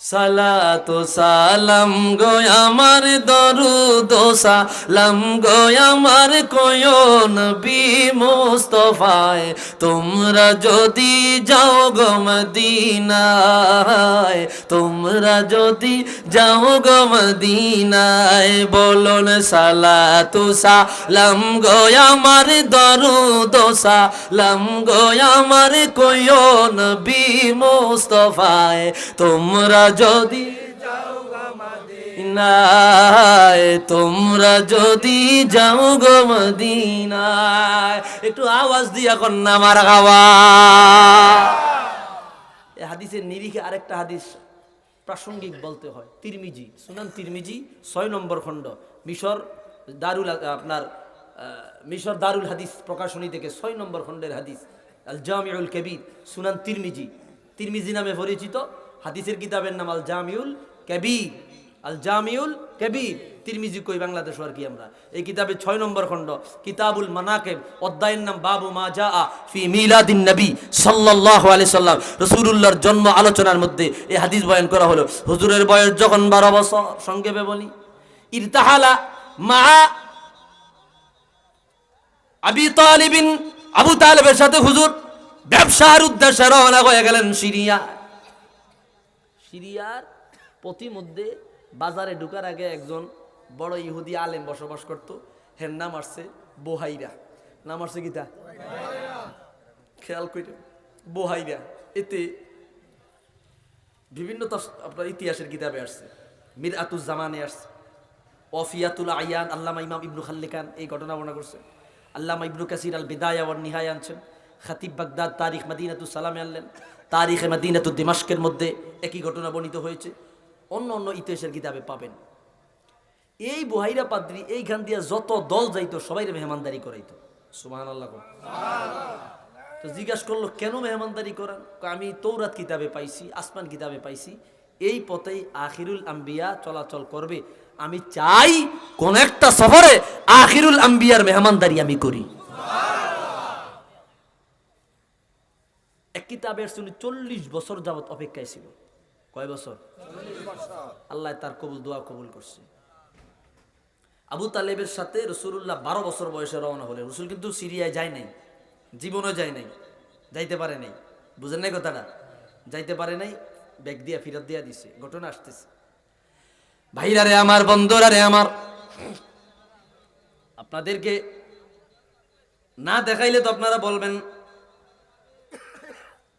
সালাতু সালাম গো আমার দরুদ সালাম গো আমার কোয়ন বি মুস্তফায়। তোমরা যদি যাও গো মদিনায়, তোমরা যদি যাও গো মদিনায়, বলুন সালাতু সালাম গো আমার দরুদ সালাম গো আমার কোয়ন বি মুস্তফায়। তোমরা যদি তোমরা যদি যাও গো একটু আওয়াজ দিয়া কন্যা মার গাওয়া হাদিসের নিরিখে আরেকটা হাদিস প্রাসঙ্গিক বলতে হয়, তিরমিজি শুনান তিরমিজি, ছয় নম্বর খণ্ড, মিশর দারুল, আপনার মিশর দারুল হাদিস প্রকাশনী থেকে ছয় নম্বর খণ্ডের হাদিস আল জামিউল কবির, সুনান তিরমিজি। তিরমিজি নামে পরিচিত হাদিসের কিতাবের নাম আল জামিউল কবির। আল জামিউল কবির। তিরমিজি কই বাংলাদেশ আর কি আমরা? এই কিতাবের ছয় নম্বর খণ্ড, কিতাবুল মানাকেব, অধ্যায়ের নাম বাবু মা জা ফি মিলাদিন নবী সাল্লাল্লাহু আলাইহি সাল্লাম। রাসূলুল্লাহর জন্ম আলোচনার মধ্যে এই হাদিস বয়ান করা হলো, হুজুরের বয়স যখন 12 বছর সংক্ষেপে বলি, ইরতাহালা মা আবি তালিবিন, আবু তালেবের সাথে হুজুর ব্যবসার উদ্দেশ্যে রওনা হয়ে গেলেন সিরিয়া সিরিয়ার প্রতিমধ্যে বাজারে ঢুকার আগে একজন বড় ইহুদি আলেম বসবাস করত। হের নাম আসছে বোহাইরা। নাম আসছে গীতা খেয়াল করে বোহাইরা। এতে বিভিন্ন আপনার ইতিহাসের কিতাবে আসছে। মির আতুজ জামানে আসছে। অফিয়াতুল আয়ান আল্লামা ইমাম ইবনু খাল্লিকান এই ঘটনা বর্ণনা করছে আল্লামা ইবনু কাসির আল বিদায়া ওয়ান নিহায় আনছেন। খাতিব বাগদাদ তারিখ মাদিনাতুল সালামে আনলেন। তারিখে মাদিনাতুল দিমাস্কের মধ্যে একই ঘটনা বর্ণিত হয়েছে। অন্য অন্য ইতিহাসের কিতাবে পাবেন। এই বহাইরা পাদ্রি এইখান দিয়ে যত দল যাইতো, সবাই মেহমানদারি করাইতো। সুমান আল্লাহ তো জিজ্ঞাসা করল, কেন মেহমানদারি করান? আমি তৌরাত কিতাবে পাইছি, আসমান কিতাবে পাইছি। এই পথেই আখিরুল আম্বিয়া চলাচল করবে। আমি চাই কোন একটা সফরে আখিরুল আম্বিয়ার মেহমানদারি আমি করি। কিতাবের শুনি চল্লিশ বছর যাবত অপেক্ষায় ছিল। কয় বছর? আল্লাহ তার কবুল, দোয়া কবুল করছে। আবু তালেবের সাথে রসুল্লাহ বারো বছর বয়সে রওনা হলেন। রসুল কিন্তু সিরিয়ায় যায় নাই, জীবনও যায় নাই, যাইতে পারে নাই। বুঝেন নাই কথাটা? যাইতে পারে নাই, ব্যাগ দিয়া ফিরত দিয়া দিছে, ঘটনা আসতেছে। ভাইরা রে আমার, বন্ধুরা রে আমার, আপনাদেরকে না দেখাইলে তো আপনারা বলবেন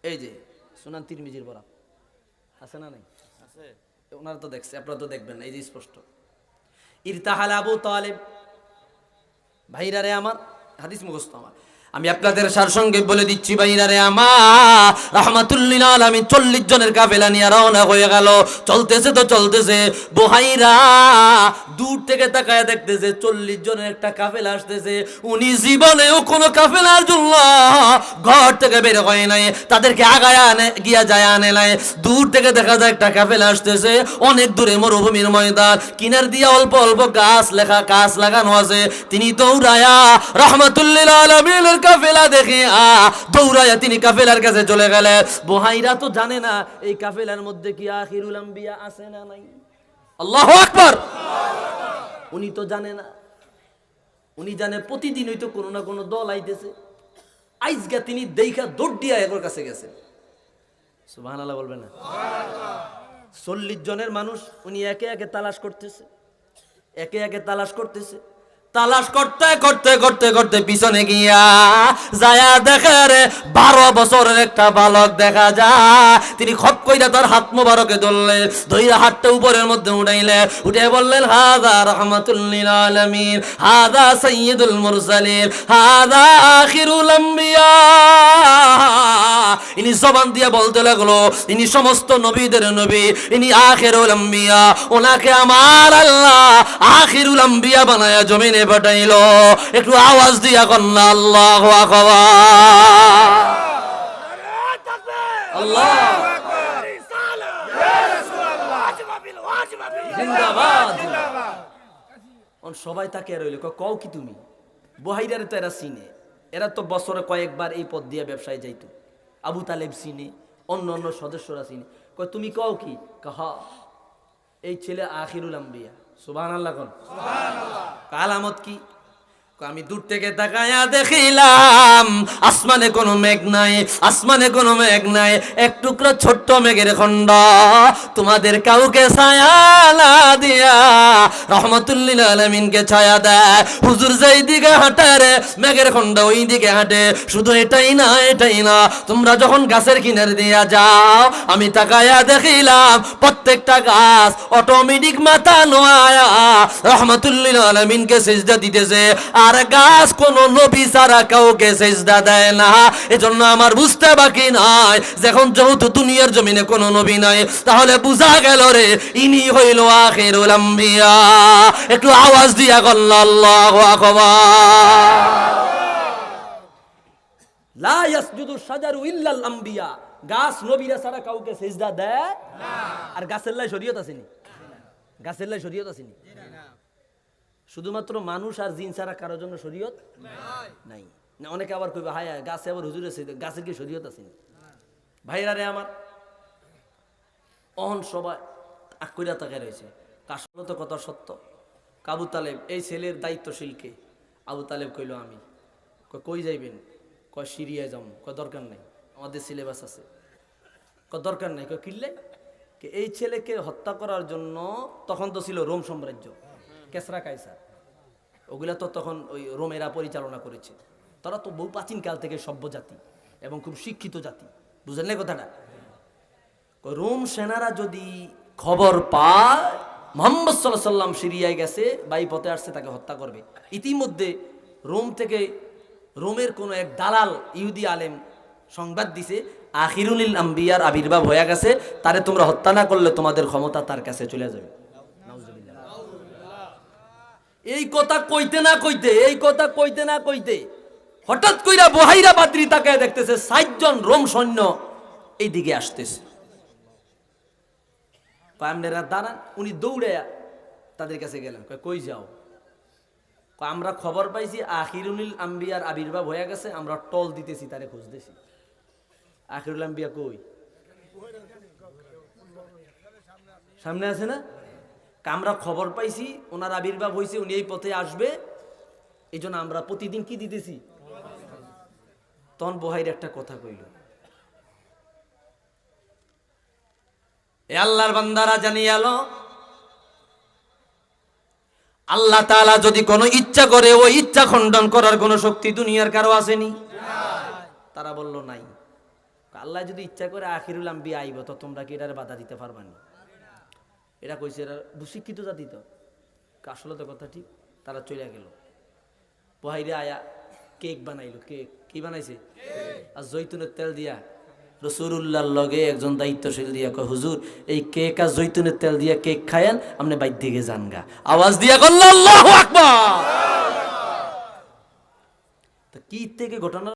এই যে সুনান তিরমিজির বরাত। আছে না নাই? আছে। ওনারা তো দেখছে আপনারা তো দেখবেন এই যে স্পষ্ট। ইরতাহাল আবু তালেব ভাইরা রে আমার হাদিস মুখস্থ আমার। আমি আপনাদের সার সঙ্গে বলে দিচ্ছি ভাইরা রে আমার রহমাতুল্লিল আলামিন চল্লিশ জনের কাফেলা নিয়ে রওনা হয়ে গেল। চলতেছে তো চলতেছে বোহাইরা দূর থেকে তাকায় দেখতেছে চল্লিশ জনের একটা কাফেলা আসতেছে। উনি জীবনেও কোনো কাফেলার জন্য ঘর থেকে বের হয় নাই, তাদেরকে আগায় আনে, গিয়া যায় আনে নাই। দূর থেকে দেখা যায় একটা কাফেলা আসতেছে, অনেক দূরে মরুভূমির ময়দান। কিনার দিয়ে অল্প অল্প গাছ লেখা, গাছ লাগানো আছে। তিনি দৌড়ায়া, রহমতুল্লিল আলমিনের কাফেলা দেখে, আ, দৌড়ায়া তিনি কাফেলার কাছে চলে গেলেন। বোহাইরা তো জানে না, এই কাফেলার মধ্যে কি আখিরুল আম্বিয়া আছে না নাই। আল্লাহ আকবার! উনি তো জানে না। উনি জানে প্রতিদিন হয়তো কোনো না কোনো দল আইতেছে। আইজগা তিনি দেখা দৌড় দিয়া এগোর কাছে গেছে। সুবাহ বলবেন না? চল্লিশ জনের মানুষ উনি একে একে তালাশ করতেছে। একে একে তালাশ করতেছে। তালাশ করতে করতে করতে করতে পিছনে গিয়া যায়া দেখে রে, বারো বছরের একটা বালক দেখা যায়। তিনি খপ কইরা তার হাত মোবারকে ধরলে, ধইরা হাতটা উপরের মধ্যে উঠাইলে, উঠে বললেন, হাদা রহমাতুল্লিল আলামিন, হাদা সাইয়্যিদুল মুরসালিন, হাদা আখিরুল আম্বিয়া। ইনি জবান দিয়ে বলতে লাগল, ইনি সমস্ত নবীদের নবী, ইনি আখিরুল আম্বিয়া, ওনাকে আমার আল্লাহ আখিরুল আম্বিয়া বানায়া জমিনে পাঠাইলো। একটু আওয়াজ দিয়া কন্যা আল্লাহু আল্লাহ সবাই তাকে রইল কও কি তুমি? বহাইরারে তো এরা চিনে। এরা তো বছরে কয়েকবার এই পথ দিয়ে ব্যবসায় যাইতো। আবু তালেব চিনে, অন্য অন্য সদস্যরা চিনে। কয়, তুমি কও কি? কহ, এই ছেলে আখিরুল আম্বিয়া। সুবহান আল্লাহ কোন। আলামত কি? আমি দূর থেকে তাকায়া দেখিলাম, আসমানে কোনো মেঘ নাই, আসমানে কোনো মেঘ নাই, এক টুকরো ছোট্ট মেঘের খণ্ড। তোমাদের কাউকে ছায়া দিয়া রহমতুল্লিল আলমিনকে ছায়া দেয়। হুজুর যেই দিকে হাঁটে রে, মেঘের খণ্ড ওই দিকে হাঁটে। শুধু এটাই না এটাই না, তোমরা যখন গাছের কিনারে দিয়া যাও, আমি তাকায়া দেখিলাম, প্রত্যেকটা গাছ অটোমেটিক মাথা নোয়া রহমতুল্লিল আলমিনকে সেজদা দিতেছে। আর গাছ কোন নবী ছাড়া কাউকে সেজদা দেয় না। এজন্য আমার বুঝতে বাকি নাই, যখন যেহেতু দুনিয়ার জমিনে কোনো নবী নাই, তাহলে বুঝা গেল রে, ইনি হইল আখিরুল আম্বিয়া। একটু আওয়াজ দিয়া গল্লা আল্লাহু আকবার। লা ইয়াসজুদু শাজারু ইল্লাল আম্বিয়া। গাছ নবীরা ছাড়া কাউকে সেজদা দেয় আর গাছের লাই শরীয়ত আসেনি গাছের লাই শরীয়ত আসেনি শুধুমাত্র মানুষ আর জিন ছাড়া কারোর জন্য শরীয়ত নাই। না, অনেকে আবার কইবে, হায়, গাছে আবার হুজুর আছে গাছের কি শরীয়ত আসেনি ভাইরা রে আমার, অহন সবাই আকুরা তাকে রয়েছে। আসলে তো কথা সত্য। কাবু তালেব, এই ছেলের দায়িত্বশীলকে আবু তালেব কইল, আমি। কই যাইবেন? কয়, সিরিয়ায় যাম। কয়, দরকার নাই, আমাদের সিলেবাস আছে। কয়, দরকার নাই। কয় কিনলে এই ছেলেকে হত্যা করার জন্য তখন তো ছিল রোম সাম্রাজ্য। কেসরা কাইসার ওগুলা তো তখন ওই রোমেরা পরিচালনা করেছে। তারা তো বহু প্রাচীন কাল থেকে সভ্য জাতি এবং খুব শিক্ষিত জাতি। বুঝলেন না কথাটা? রোম সেনারা যদি খবর পায়, মোহাম্মদ সাল্লাহ সাল্লাম সিরিয়ায় গেছে, বাই পথে আসছে, তাকে হত্যা করবে। ইতিমধ্যে রোম থেকে রোমের কোনো এক দালাল ইহুদি আলেম সংবাদ দিছে, আখিরুল আম্বিয়ার আবির্ভাব হয়ে গেছে, তারে তোমরা হত্যা না করলে তোমাদের ক্ষমতা তার কাছে চলে যাবে। এই কথা কইতে না কইতে, এই কথা কইতে না কইতে, হঠাৎ কইরা বহাইরা বাদ্রি তাকে দেখতেছে ষাটজন রোম সৈন্য এইদিকে আসতেছে। দাঁড়ান। উনি দৌড়ে তাদের কাছে গেলেন। কই যাও? আমরা খবর পাইছি, আখিরুল আম্বিয়ার আবির্ভাব হয়ে গেছে, আমরা টল দিতেছি, তারে খুঁজতেছি। আখিরুল আম্বিয়া কই? সামনে আছে না? আমরা খবর পাইছি, ওনার আবির্ভাব হয়েছে উনি এই পথে আসবে। এই আমরা প্রতিদিন কি দিতেছি? তন বহাইর একটা কথা কইল। এ আল্লাহর বান্দারা জানিয়ে আলো, আল্লাহ তাআলা যদি কোনো ইচ্ছা করে ওই ইচ্ছা খণ্ডন করার কোনো শক্তি দুনিয়ার কারও আসেনি? তারা বলল, নাই। আল্লাহ যদি ইচ্ছা করে আখিরুল আম্বি আইব, তো তোমরা কি এটার বাধা দিতে পারবা না? এটা কইছে, এরা দুশিক্ষিত জাতি তো। আসলে তো কথা ঠিক, তারা চলে গেল। বহাইরে আয়া কেক বানাইলো। কেক কি বানাইছে? আর জৈতুনের তেল দিয়া রসুরুল্লাহর লগে একজন দায়িত্বশীল দিয়া কয়, হুজুর, এই কেক আর জৈতুনের তেল দিয়া কেক খায়ান আপনি বাইর দিকে যান গা। আওয়াজ দিয়া করল আকবার! তো কি থেকে ঘটনা